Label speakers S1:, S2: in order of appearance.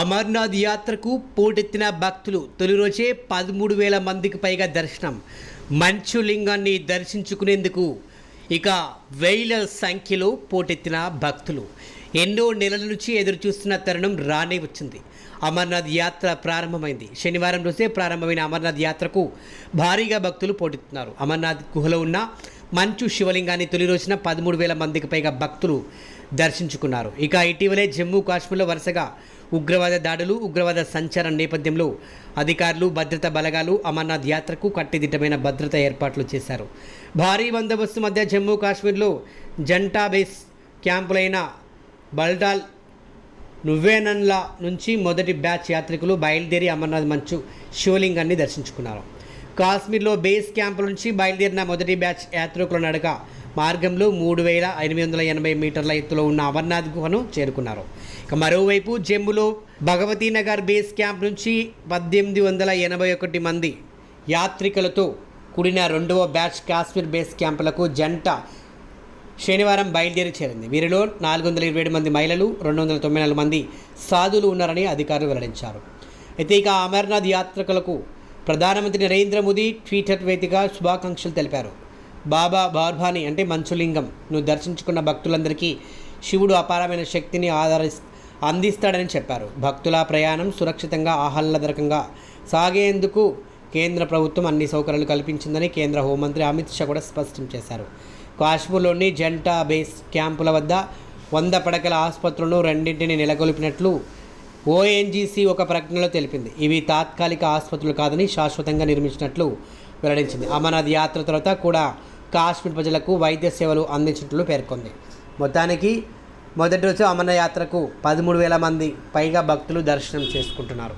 S1: అమర్నాథ్ యాత్రకు పోటెత్తిన భక్తులు తొలి రోజే పదమూడు వేల మందికి పైగా దర్శనం. మంచు లింగాన్ని దర్శించుకునేందుకు ఇక వేల సంఖ్యలో పోటెత్తిన భక్తులు. ఎన్నో నెలల నుంచి ఎదురు చూస్తున్న తరుణం రానే వచ్చింది. అమర్నాథ్ యాత్ర ప్రారంభమైంది. శనివారం రోజే ప్రారంభమైన అమర్నాథ్ యాత్రకు భారీగా భక్తులు పోటెత్తున్నారు. అమర్నాథ్ గుహలో ఉన్న మంచు శివలింగాన్ని తొలి రోజున పదమూడు వేల మందికి పైగా భక్తులు దర్శించుకున్నారు. ఇక ఇటీవలే జమ్మూ కాశ్మీర్లో వరుసగా ఉగ్రవాద దాడులు ఉగ్రవాద సంచారం నేపథ్యంలో అధికారులు భద్రతా బలగాలు అమర్నాథ్ యాత్రకు కట్టుదిట్టమైన భద్రతా ఏర్పాట్లు చేశారు. భారీ బందోబస్తు మధ్య జమ్మూ కాశ్మీర్లో జంటా బేస్ క్యాంపులైన బల్డాల్ నువ్వేనన్ల నుంచి మొదటి బ్యాచ్ యాత్రికులు బయలుదేరి అమర్నాథ్ మంచు శివలింగాన్ని దర్శించుకున్నారు. కాశ్మీర్లో బేస్ క్యాంపు నుంచి బయలుదేరిన మొదటి బ్యాచ్ యాత్రికుల నడక మార్గంలో మూడు వేల ఎనిమిది వందల ఎనభై మీటర్ల ఎత్తులో ఉన్న అమర్నాథ్ గుహను చేరుకున్నారు. ఇక మరోవైపు జమ్మూలో భగవతీ నగర్ బేస్ క్యాంప్ నుంచి పద్దెనిమిది వందల ఎనభై ఒకటి మంది యాత్రికులతో కూడిన రెండవ బ్యాచ్ కాశ్మీర్ బేస్ క్యాంపులకు జంట శనివారం బయలుదేరి చేరింది. వీరిలో నాలుగు వందల ఇరవై ఏడు మంది మహిళలు రెండు వందల తొంభై నాలుగు మంది సాధువులు ఉన్నారని అధికారులు వెల్లడించారు. అయితే ఇక అమర్నాథ్ యాత్రికులకు ప్రధానమంత్రి నరేంద్ర మోదీ ట్విట్టర్ వేదికగా శుభాకాంక్షలు తెలిపారు. బాబా బార్భాని అంటే మంచులింగం. నువ్వు దర్శించుకున్న భక్తులందరికీ శివుడు అపారమైన శక్తిని ఆధారి అందిస్తాడని చెప్పారు. భక్తుల ప్రయాణం సురక్షితంగా ఆహ్లాదకరంగా సాగేందుకు కేంద్ర ప్రభుత్వం అన్ని సౌకర్యాలు కల్పించిందని కేంద్ర హోంమంత్రి అమిత్ షా కూడా స్పష్టం చేశారు. కాశ్మీర్లోని జంటా బేస్ క్యాంపుల వద్ద వంద పడకల ఆసుపత్రులను రెండింటిని నెలకొల్పినట్లు ఓఎన్జీసీ ఒక ప్రకటనలో తెలిపింది. ఇవి తాత్కాలిక ఆసుపత్రులు కాదని శాశ్వతంగా నిర్మించినట్లు వెల్లడించింది. అమర్నాథ్ యాత్ర తర్వాత కూడా కాశ్మీర్ ప్రజలకు వైద్య సేవలు అందించినట్లు పేర్కొంది. మొత్తానికి మొదటి రోజు అమరయాత్రకు పదమూడు వేల మంది పైగా భక్తులు దర్శనం చేసుకుంటున్నారు.